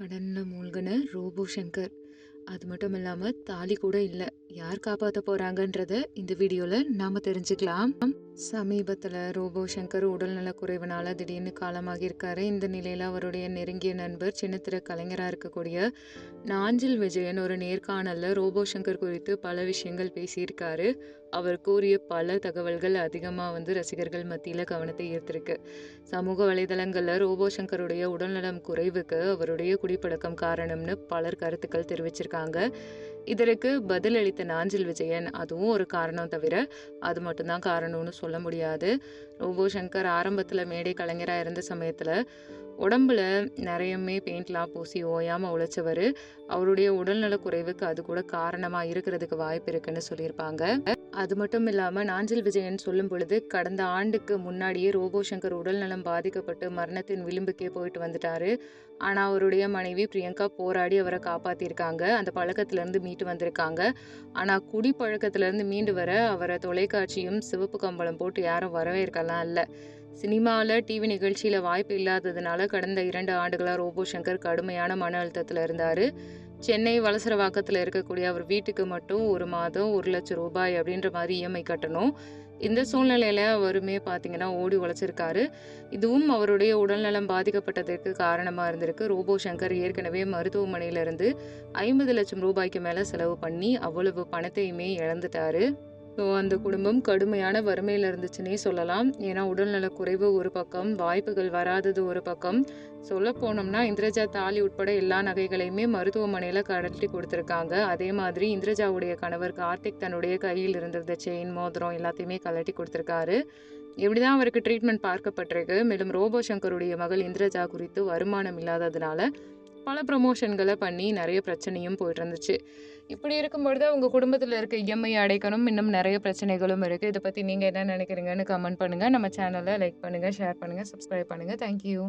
கடனில் மூழ்கின ரோபோ சங்கர் அது மட்டும் இல்லாமல் தாலி கூட இல்லை. யார் காப்பாற்ற போறாங்கன்றத இந்த வீடியோவில் நாம் தெரிஞ்சுக்கலாம். சமீபத்தில் ரோபோ சங்கர் உடல்நல குறைவினால திடீர்னு காலமாகியிருக்காரு இந்த நிலையில் அவருடைய நெருங்கிய நண்பர் சின்னத்திர கலைஞராக இருக்கக்கூடிய நாஞ்சில் விஜயன் ஒரு நேர்காணலில் ரோபோ சங்கர் குறித்து பல விஷயங்கள் பேசியிருக்காரு. அவர் கூறிய பல தகவல்கள் அதிகமாக வந்து ரசிகர்கள் மத்தியில் கவனத்தை ஈர்த்திருக்கு. சமூக வலைதளங்களில் ரோபோ சங்கருடைய உடல்நலம் குறைவுக்கு அவருடைய குடிப்பழக்கம் காரணம்னு பலர் கருத்துக்கள் தெரிவிச்சிருக்காங்க. இதற்கு பதிலளித்த நாஞ்சில் விஜயன் அதுவும் ஒரு காரணம் தவிர அது மட்டும்தான் காரணம்னு சொல்ல முடியாது. ரோபோ சங்கர் ஆரம்பத்தில் மேடை கலைஞராக இருந்த சமயத்தில் உடம்புல நிறையமே பெயிண்ட்லாம் பூசி ஓயாமல் உழைச்சவர். அவருடைய உடல்நலக் குறைவுக்கு அது கூட காரணமாக இருக்கிறதுக்கு வாய்ப்பு இருக்குன்னு சொல்லியிருப்பாங்க. அது மட்டும் இல்லாமல் நாஞ்சில் விஜயன் சொல்லும் பொழுது கடந்த ஆண்டுக்கு முன்னாடியே ரோபோ சங்கர் உடல்நலம் பாதிக்கப்பட்டு மரணத்தின் விளிம்புக்கே போயிட்டு வந்துட்டாரு. ஆனால் அவருடைய மனைவி பிரியங்கா போராடி அவரை காப்பாற்றிருக்காங்க அந்த பழக்கத்திலேருந்து மீட்டு வந்திருக்காங்க. ஆனால் குடிப்பழக்கத்திலேருந்து மீண்டு வர அவரை தொலைக்காட்சியும் சிவப்பு கம்பளம் போட்டு யாரும் வரவேற்கலாம் இல்லை. சினிமாவில் டிவி நிகழ்ச்சியில் வாய்ப்பு இல்லாததுனால கடந்த இரண்டு ஆண்டுகளாக ரோபோ சங்கர் கடுமையான மன அழுத்தத்தில் இருந்தார். சென்னை வலசரவாக்கத்தில் இருக்கக்கூடிய அவர் வீட்டுக்கு மட்டும் ஒரு மாதம் ஒரு லட்சம் ரூபாய் அப்படின்ற மாதிரி இஎம்ஐ கட்டணும். இந்த சூழ்நிலையில் அவருமே பார்த்தீங்கன்னா ஓடி உழைச்சிருக்காரு. இதுவும் அவருடைய உடல்நலம் பாதிக்கப்பட்டதற்கு காரணமாக இருந்திருக்கு. ரோபோ சங்கர் ஏற்கனவே மருத்துவமனையிலிருந்து ஐம்பது லட்சம் ரூபாய்க்கு மேலே செலவு பண்ணி அவ்வளவு பணத்தையுமே இழந்துட்டாரு. அந்த குடும்பம் கடுமையான வறுமையில் இருந்துச்சுன்னே சொல்லலாம். ஏன்னா உடல்நலக் குறைவு ஒரு பக்கம் வாய்ப்புகள் வராதது ஒரு பக்கம். சொல்ல போனோம்னா இந்திரஜா தாலி உட்பட எல்லா நகைகளையுமே மருத்துவமனையில் கடத்தி கொடுத்துருக்காங்க. அதே மாதிரி இந்திரஜாவுடைய கணவர் கார்த்திக் தன்னுடைய கையில் இருந்திருந்த செயின் மோதிரம் எல்லாத்தையுமே கலட்டி கொடுத்துருக்காரு. இப்படிதான் அவருக்கு ட்ரீட்மெண்ட் பார்க்கப்பட்டிருக்கு. மேலும் ரோபோ சங்கருடைய மகள் இந்திரஜா குறித்து வருமானம் இல்லாததுனால பல ப்ரமோஷன்களை பண்ணி நிறைய பிரச்சனையும் போயிட்டு இருந்துச்சு இப்படி இருக்கும்பொழுது அவங்க குடும்பத்தில் இருக்க இஎம்ஐ அடைக்கணும் இன்னும் நிறைய பிரச்சனைகளும் இருக்குது இதை பற்றி நீங்கள் என்ன நினைக்கிறீங்கன்னு கமெண்ட் பண்ணுங்கள் நம்ம சேனலை லைக் பண்ணுங்கள் ஷேர் பண்ணுங்கள் சப்ஸ்கிரைப் பண்ணுங்கள் தேங்க்யூ